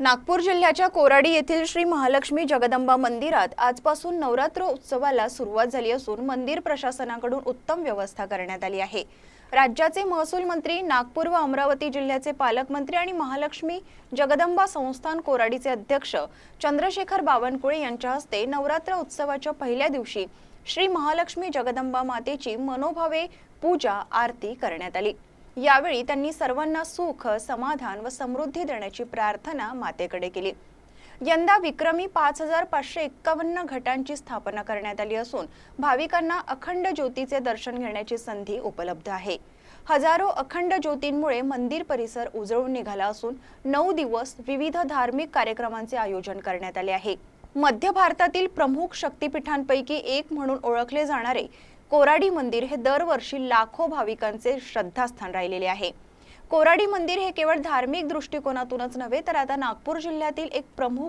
नागपूर जिल्ह्याच्या कोराडी येथील श्री महालक्ष्मी जगदंबा मंदिरात आजपासून नवरात्र उत्सवाला सुरुवात झाली असून मंदिर प्रशासनाकडून उत्तम व्यवस्था करण्यात आली आहे. राज्याचे महसूल मंत्री नागपूर व अमरावती जिल्ह्याचे पालकमंत्री आणि महालक्ष्मी जगदंबा संस्थान कोराडीचे अध्यक्ष चंद्रशेखर बावनकुळे यांच्या हस्ते नवरात्र उत्सवाच्या पहिल्या दिवशी श्री महालक्ष्मी जगदंबा मातेची मनोभावे पूजा आरती करण्यात आली. यावेळी त्यांनी सर्वांना सुख समाधान व समृद्धी देण्याची प्रार्थना मातेकडे केली. यंदा विक्रमी पाच हजार पाचशे एक्कावन्न घटांची स्थापना करण्यात आली असून भाविकांना अखंड ज्योतीचे दर्शन घेण्याची संधी उपलब्ध आहे. हजारो अखंड ज्योतींमुळे मंदिर परिसर उजळून निघाला असून नऊ दिवस विविध धार्मिक कार्यक्रमांचे आयोजन करण्यात आले आहे. मध्य भारतातील प्रमुख शक्तिपीठांपैकी एक म्हणून ओळखले जाणारे कोराडी मंदिर हे दरवर्षी लाखो भाविकांचे श्रद्धास्थान राहिलेले आहे. कोराडी मंदिर हे केवळ धार्मिक दृष्टिकोनातूनच नव्हे तर आता नागपूर जिल्ह्यातील एक प्रमुख